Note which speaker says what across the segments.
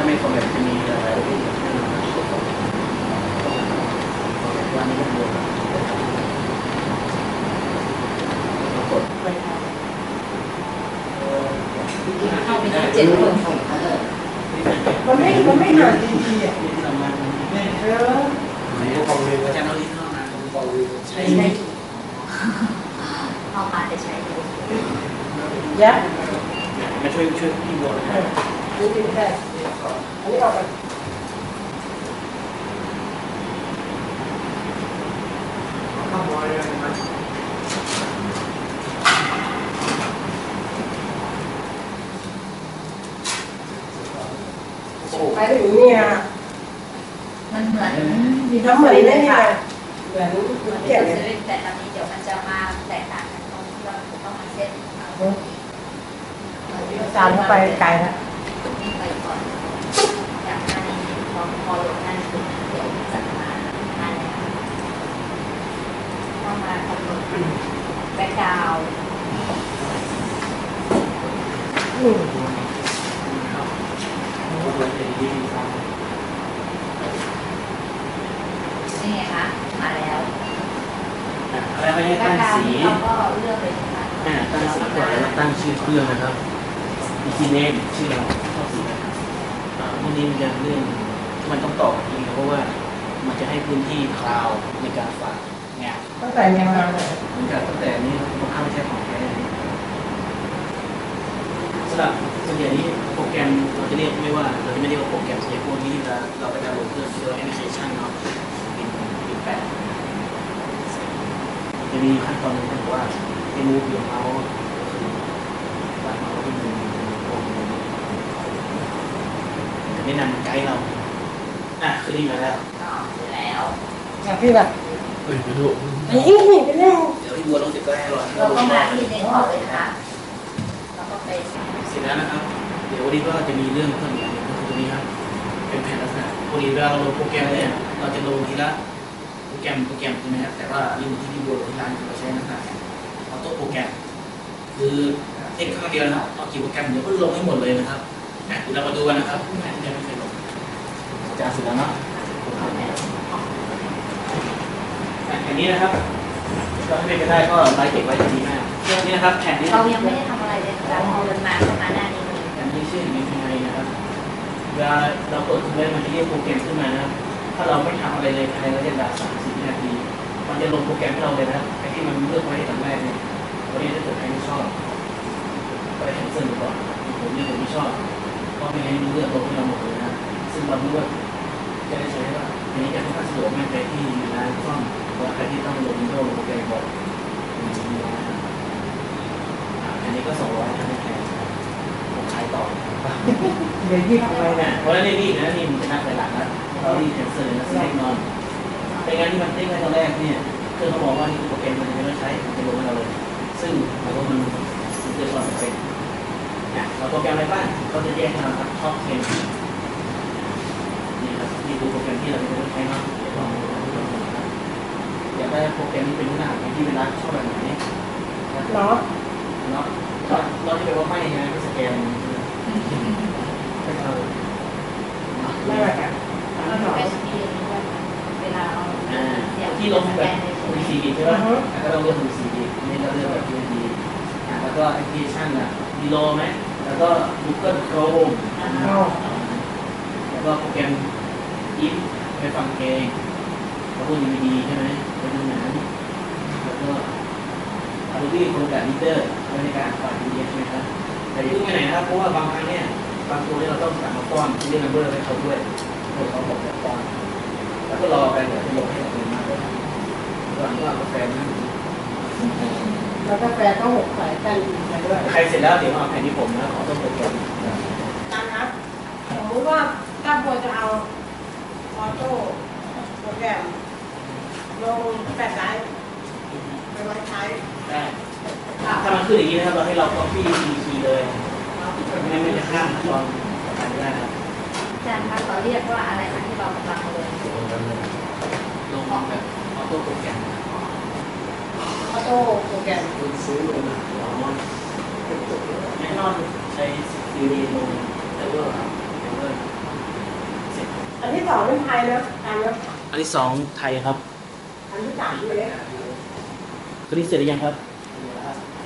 Speaker 1: ถ้าไม่ฟอร์แมตจะมีอะไรที่ให้เรากดฟอร์แมตวันนี้ก็ดูเรากด
Speaker 2: เข้าไปเจ็ดคน
Speaker 3: มันไม่มันไม่หาดีดีอะ
Speaker 1: ที่เราม
Speaker 3: เออ
Speaker 1: อาจารย์เอาลิ้นเข้ามาใช้
Speaker 2: ใช้ถูกเอามาจะใช้
Speaker 3: ยัก
Speaker 1: มาช่วยช่วยพี่บัวนะครับ
Speaker 3: นี่ดีแค่อันนี้ออกไปไปถึงเนี่ย
Speaker 2: มันเหมือน
Speaker 3: มีน้ำเหมือนเนี่ยเหมือน
Speaker 2: เหมือน
Speaker 3: เกี่ยว
Speaker 2: เซ
Speaker 3: เนี่ย
Speaker 2: เว่นแต่ตอนนี้เดี๋ยวมันจะมาแตกต่างกันตรงที่เราต้องมาเซ็ต
Speaker 3: สารไปไกลแล้ว
Speaker 2: นี่ไปก่อนจากหน้านี้พอพอลงหน้านี้เดี๋ยวจะมาหน้านี้ต้องมาคำนวณแบ็กกราวด์
Speaker 3: อืม
Speaker 2: นี่ไงคะมาแล้ว
Speaker 1: อะไรไม่ให้
Speaker 2: แบ็
Speaker 1: ตั้
Speaker 2: ก
Speaker 1: ง
Speaker 2: กราวด์
Speaker 1: สี
Speaker 2: นี่เราก็เลือกเลยนะคะ
Speaker 1: อ่าตั้งสีก่อนแล้วตั้งชื่อเครื่องนะครับอีทีเนมชื่อเราเข้าสีนะครับอ่าพวกนี้มันจะเรื่องมันต้องต่อกันเองเพราะว่ามันจะให้พื้นที่คลาวด์ในการฝากงาน
Speaker 3: ตั้งแต่ยังมาเลย
Speaker 1: เหมือนกับตั้งแต่นี้มันเข้าไม่ใช่ของแท้สำหรับส่วนใหญ่นี้โปรแกรมเราจะเรียกไม่ว่าเราจะไม่เรียกว่าโปรแกรมส่วนใหญ่พวกนี้เราเราไปดาวน์โหลดเครื่องชื่อว่า application เนาะเป็นเป็นแปด จะมีขั้นตอนหนึงที่บอกว่าให้มูฟอยู่เขาก็คือวางเขาที่มือโปรแกรมจะแนะนำไกด์เรา อะคือนี่มาแล้ว
Speaker 2: ก็เสร็จแล้ว
Speaker 3: อะพี่แบบ
Speaker 4: เฮ้ยไปดู
Speaker 3: อันนี้เป็นเรื่อง
Speaker 1: เดี๋ยวพี่บัวลงติดก็ให้รอ
Speaker 2: เราก็มาที่เน้นก่อนเลยนะคะแล้วก็เป็น
Speaker 1: เสร็จแล้วนะครับ เดี๋ยววันนี้ก็จะมีเรื่องเพิ่มอีกอันหนึงก็คือตัวนี้ครับ เป็นแผนลักษณะปกติเวลาเราลงโปรแกรมเนี่ย เราจะลงทีละโปร แกรมโปรแกรมใช่ไหมครับแต่ว่านี่ที่พี่บัวที่ร้านเราใช้ลักษณะออโต้โปรแกรมคือเทคข้างเดียวนะครับเอากี่โปรแกรมเดี๋ยวก็ลงให้หมดเลยนะครับอะเดี๋ยวเรามาดูกันนะครับแผนที่ยังไม่เคยลงจะเสร็จแล้วเนาะอะแผนนี้นะครับก็ให้เป็นไปได้ก็ไลฟ์เก็บไว้จะดีมากเรื่องนี้นะครับแผนนี้
Speaker 2: เรายังไม่ได้ทำอะไรเลยนะคะพอเดินมาเข้ามาหน้านี้เลย
Speaker 1: การที่ชื่อมีไงนะครับเวลาเราเปิดคอมพิวเตอร์มันจะเรียกโปรแกรมขึ้นมานะครับ ถ้าเราไม่ทำอะไรเลยภายในระยะเวลาสามสิบนาที มันจะลงโปรแกรมให้เราเลยนะครับไอ้ที่มันเลือกไว้ตอนแรกเนี่ยวันนี้ถ้าเกิดใครไม่ชอบก็ไปแคนเซิลก่อนผมนี่ผมไม่ชอบเพราะไม่ให้มันเลือกลงให้เราหมดเลยนะซึ่งเรารู้ว่าจะได้ใช้ว่าอันนี้จะค่อนข้างสะดวกมากใครที่อยู่ร้านซ่อมหรือว่าใครที่ต้องลงวินโดว์ลงโปรแกรมบอกมันจะมีนะครับอ่าอันนี้ก็สองร้อยนะไม่แพงผมขายต่อ
Speaker 3: เดี๋ยวยี่ทำอะไร
Speaker 1: เนี่
Speaker 3: เนี่ย
Speaker 1: ยเพราะฉะนั้นนี่นะนี่มันจะนับไปหลังแล้ วเรารีแคนเซิลนะซึ่งแน่นอนเป็นงานที่มันเต้นในตอนแรกเนี่ยคือเขาบอกว่านี่คือโปรแกรมมันจะไม่ต้องใช้มันจะลงให้เราเลย ซึ่งเราก็มันมันเกิดความจำเป็นนะเราโปรแกรมอะไรบ้างก็จะแยกให้เราครับชอบเกมนี่ครับนี่คือโปรแกรมที่เราไม่ต้องใช้เนาะเดี๋ยวลองดูนะครับอยากได้โปรแกรมที่เป็นรูปหน้าที่เป็นร้านชอบแบบไหน
Speaker 3: เนาะ
Speaker 1: เนาะเราเราที่แปลว่าไม่ไงไม่สแกนไม่เอา
Speaker 3: ไม่แบบอะ
Speaker 2: เราจะเป็นที่ด้วยเวลาเรา
Speaker 1: อ่า
Speaker 2: เสียง
Speaker 1: ที่ลง
Speaker 2: ส
Speaker 1: แบ
Speaker 2: แก
Speaker 1: บ
Speaker 2: นใน
Speaker 1: คุยซีดีใช่ไหมแล้วก็เราเลือกคุยซีดีนี่เราเลือกแบบคุยซีอ่าแล้วก็แอปพลิเคชันอะดีโลไหมแล้วก็ Google Chrome
Speaker 3: เอา
Speaker 1: แล้วก็โปรแกรมอิฟไปฟังเพลงแล้วก็ดีวีดีใช่ไหมไปดูหนังแล้วก็ Adobe Acrobat Reader ไว้ในการอ่านไฟล์ PDF ใช่ไหมครับแต่อย่าเพิ่งไปไหนนะครับเพราะว่าบางครั้งเนี่ยบางตัวเนี่ยเราต้องสั่งมาป้อนเรียกนัมเบอร์ให้เขาด้วยเพื่อเขาบอกจะป้อนแล้วก็รอไปเดี๋ยวจะลงให้กับคนมาด้วย ก่อนก็เอากาแฟนั่ง
Speaker 3: แล้วกาแฟต้องหกสายกันไปด้วย
Speaker 1: ใครเสร็จแล้วเดี๋ยวมาเอาแผ่นที่ผมนะขอต้องโปรแกรม
Speaker 3: ตามนะสมมติว่าถ้าบัวจะเอาออโต้โปรแกรมลงแปดไลท์ไปไว้ใช้
Speaker 1: ได้ถ้ามันขึ้นอย่างนี้นะครับเราให้เรา copy key เลยไม่งั้นมันจะข้ามขั้นตอนต่อไปไม่ได้ครับ
Speaker 2: อาจารย์คะเขาเรียกว่าอะไรนะที่เรากำลังเลย
Speaker 1: ลงแบบออโต้โปรแกรม
Speaker 3: ออโต้โปรแกรม
Speaker 1: คุณซื้อลงมาอ๋อแน่นอนใช้ซีดีลงแต่ว่าแต่ว่าเสร็จ
Speaker 3: อันที่สองเป็นไทยนะไทยนะ
Speaker 1: อันที่สองไทยครับ
Speaker 3: อันที่สามอยู่เลย
Speaker 1: ตัวนี้เสร็จหรือยังครับ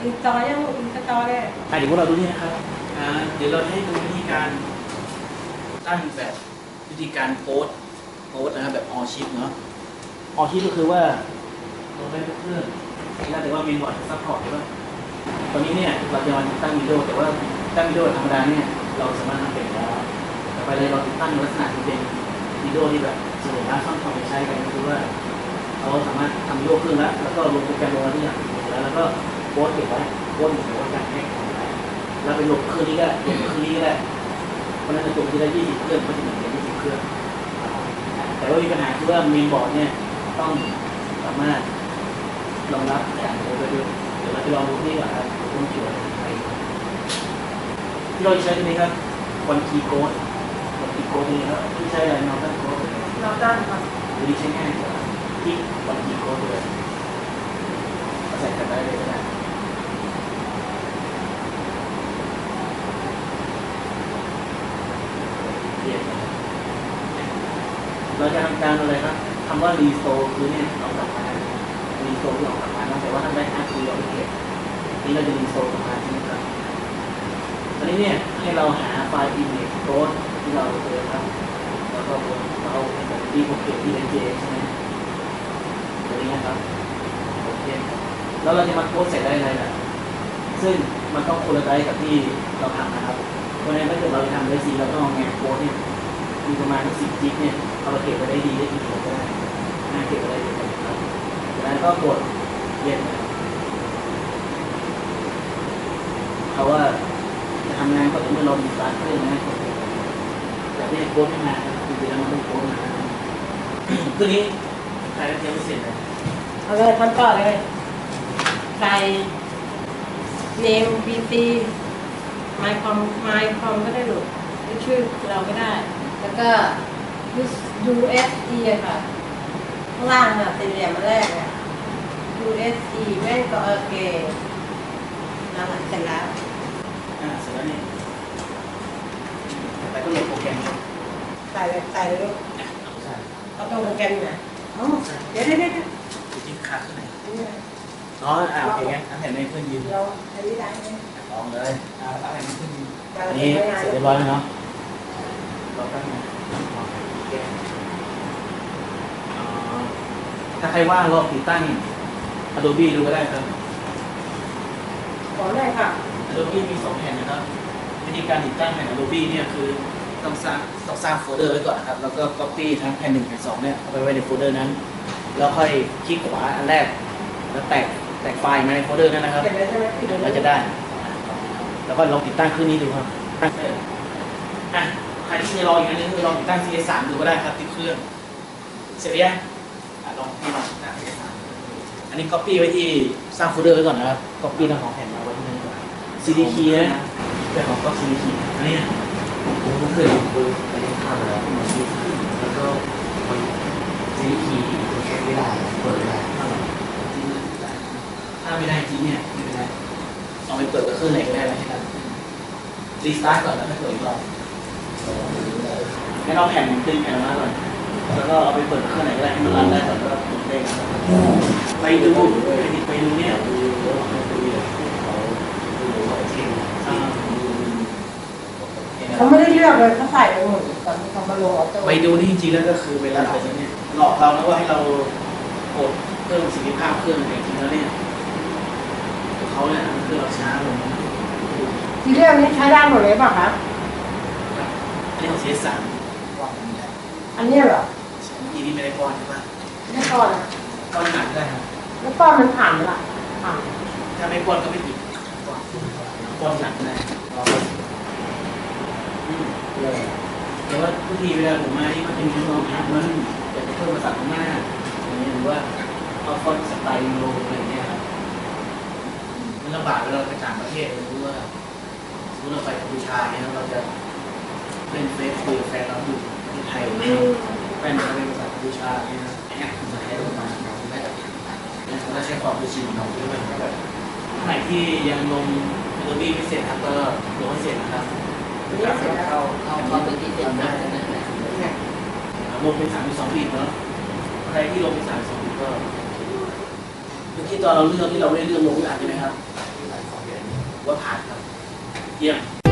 Speaker 3: อินสตอยังอินสตอเนี่ย
Speaker 1: อะเดี๋ยวพวกเราดูนี่นะครับอ่าเดี๋ยวเราจะให้ดูวิธีการตั้งแบบวิธีการโพสต์โพสต์นะครับแบบออชิปเนาะออชิปก็คือว่าลงได้ทุกเครื่อง แล้วแต่ว่าเมนบอร์ดซัพพอร์ตหรือว่าตอนนี้เนี่ยเราจะมาติดตั้งวิดีโอแต่ว่าตั้งวิดีโอธรรมดาเนี่ยเราสามารถทำเป็นแล้วต่อไปเลยเราติดตั้งในลักษณะที่เป็นวิดีโอที่แบบส่วนใหญ่แล้วช่องทำไปใช้กันก็คือว่าเราสามารถทำวิดีโอขึ้นแล้วแล้วก็ลงโปรแกรมลงมาที่อย่างแล้วแล้วก็โพสต์เก็บไว้โพสต์อยู่ในการแยกของไว้แล้วไปลงคืนนี้ก็ลงคืนนี้ก็ได้เพราะนั้นจะจบที่ได้20เครื่องก็จะเหมือนกัน20เครื่องแต่ว่ามีปัญหาคือว่าเมนบอร์ดเนี่ยต้องสามารถ รองรับการโพสต์ได้ด้วยเดี๋ยวเราจะลองดูที่ก่อนครับต้องช่วยไปที่เราใช้ตัวนี้ครับวันคีโค้ดวันคีโค้ดนี่ครับที่ใช้อะไรนอร์ตันโค้ด
Speaker 3: เราด้านครับ
Speaker 1: หรือใช้ง่ายกว่าที่วันคีโค้ดเลยใส่กันได้เลยก็ได้เรียนะเราจะทำการอะไรครับคำว่ารีโซคือเนี่ยเอากลับมา โซที่เอกมาแต่ว่าทำได้ห้าคือเราเก็บนี่เราจะรีโซกลับมาใช่ไหมครับตอนนี้เนี่ยให้เราหาไฟล์ image code ที่เราเจอครับแล้วก็เราแบบที่ผมเก็บที่ NJ ใช่ไหมตัวนี้นะครับโอเครับแล้วเราจะมาโพสต์เสร็จได้ไงล่ะซึ่งมันต้องคนละไดกับที่เราทำนะครับเพราะฉะนั้นถ้าเกิดเราทำได้สีเราต้องเอาแงโพสต์เนี่ยมีประมาณสิบจิกเนี่ยเอาไปเก็บไว้ได้ดีได้ดีก็ได้น่าเก็บไว้ได้ดีครับ นั้นก็กดเย็นนะครับเขาว่าจะทำงานก็ต่อเมื่อเรามีสตาร์ทเครื่องนะกดแต่ไม่ได้โพสต์ไม่มาครับจริงๆแล้วมันต้องโพสต์มาตัวนี้ใครก็เตรียมไม่เสร็จเลย
Speaker 3: เอาเลยทำต่อเลยใส่เนมบีซีไมคอมไมคอมก็ได้หลุดหรือชื่อเราก็ได้ แล้วก็ USE อะค่ะ ข้างล่างน่ะสี่เหลี่ยมอันแรกเนี่ย USE แม่งก็โอเคนั่นแหละเสร็จแล้ว
Speaker 1: อ่าเสร็จแล้วนี่แต่ก็ลงโปรแกรม
Speaker 3: ใส่เลยใส่เลยลูก
Speaker 1: เอาใช่
Speaker 3: เอาตรงโปรแกรมอยู่ไหนเอ้าเดี๋ยวเดี๋ยวเดี๋ยวเดี๋ยว
Speaker 1: อยู่ที่ขาขึ้นไหน
Speaker 3: นี่ไง
Speaker 1: อ๋ออ่าโอเคงั้นเอาแผ่นในเพื่อนยืน
Speaker 3: เราใช้ไม่ได้ไหม
Speaker 1: ลองเลยเอาเอาแผ่นในเพื่อนยืน
Speaker 3: เรา
Speaker 1: อัน
Speaker 3: ใช้
Speaker 1: นี้
Speaker 3: ไม่ได้
Speaker 1: เสร็จเรียบร้อยแล้วเนาะรอแป๊บนึงโอเคอ่าถ้าใครว่างลองติดตั้ง Adobe ดูก็ได้ครับ
Speaker 3: ขอได้ค่ะ
Speaker 1: Adobe มีสองแผ่นนะครับ วิธีการติดตั้งแผ่น Adobe เนี่ยคือต้องสร้างต้องสร้างโฟลเดอร์ไว้ก่อนนะครับ แล้วก็ Copy ทั้งแผ่นหนึ่งแผ่นสองเนี่ยเอาไปไว้ในโฟลเดอร์นั้น แล้วค่อยคลิกขวาอันแรก แล้วแตกแตกไฟล์มาในโฟลเดอร์นั้นนะครับ
Speaker 3: เก็บไว้ใช่ไหมปิดไว้
Speaker 1: เราจะได้ แล้วก็ลองติดตั้งเครื่องนี้ดูครับตั้งเอออะใครที่จะลองอีกอันนึงคือลองติดตั้ง CS3 ดูก็ได้ครับที่เครื่อง เสร็จหรือยังอะลองที่ลองติดตั้ง CS3 อันนี้ Copy ไว้ที่สร้างโฟลเดอร์ไว้ก่อนนะครับ Copy ทั้งสองแผ่นมาไว้ที่นั่นก่อน CD key นะเป็นของก็ CD key อันนี้นะ
Speaker 4: ผมก็เคยดูไปเล่นข้าวมาแล้วมันมีขึ้นแล้วก็มันซีรีส์คีย์มันใช้ไม่ได้เปิดไม่ได้
Speaker 1: ถ้าไม่ได้จริงเนี่ยไม่เป็นไรเอาไปเปิดกับเครื่องไหนก็ได้ไหมครับรีสตาร์ทก่อนแล้วค่อยเปิดอีกรอบให้เราแผ่นดึงแผ่นมาก่อน แล้วก็เอาไปเปิดกับเครื่องไหนก็ได้ให้มันรันได้ก่อนแล้วก็ติดได้ครับไปดูไปดูเนี่ย
Speaker 4: ดูแล้วมันดูแบบเขาดูเขาเท่ง
Speaker 1: อ่า
Speaker 3: เขาไม่ได้เลือกเลยเขาใส่ไปหมดตอนที่เขามาลงออโต้
Speaker 1: ไปดูนี่จริงๆแล้วก็คือเวลาเปิดเนี่ยหลอกเรานะว่าให้เรากดเพิ่มประสิทธิภาพเครื่องแต่จริงๆแล้วเนี่ยเขาเนี่ยเครื่องเราช้าลง
Speaker 3: ทีเรื่องนี้ใช้ได้หมดเลยเปล่ะคะ
Speaker 1: อันนี้ของ CS3 วางตรงนี้ได้
Speaker 3: อันเนี้ยเหรอ
Speaker 1: เมื่อกี้ นี่ไม่ได้ก้อนใช่ปะ
Speaker 3: ไม่ก้อนนะ
Speaker 1: ก้อนหนักก็ได้ครับ
Speaker 3: แล้วก้อนมันผ่านไหมล่ะผ่าน
Speaker 1: ถ้าไม่ก้อนก็ไม่ติดก้อนก้อนหนักก็ได้ลองดูอืมเลยแต่ว่าทุกทีเวลาผมมาที่มันจะมีน้องทักมันอยากจะเพิ่มภาษาพม่าอย่างเงี้ยหรือว่าเอาฟอนต์สไตล์โลอะไรอย่างเงี้ยครับมันลำบากเวลาเราไปต่างประเทศหรือว่าสมมติเราไปกัมพูชาเนี่ยเราจะเล่นเฟซคุยกับแฟนเราอยู่ที่ไทยเนี่ยแฟนเราเป็นภาษากัม พูชาเนี่ยเนะแอบภาษาไทยลงมาเราไม่ได้
Speaker 4: แนะ
Speaker 1: ครับแล้วใช้ความเคยชินของเราด้วยนะครับท่านไหนที่ยังลง Adobe ไม่เสร็จครับก็ลงให้เสร็จนะครับ
Speaker 2: เร็จแล้ว
Speaker 4: เข้าเข้าเข้าไปที่เต็มหน้าจะนั่นแหละ
Speaker 3: เนี่ย
Speaker 1: ลงเป็นสามสองบิตเนาะใครที่ลงเป็นสามสองบิตก็เมื่อกี้ตอนเราเลือกที่เราไม่ได้เลือกลงที่อ่านใช่ไหมครับว่าผ่านครับเยี่ยม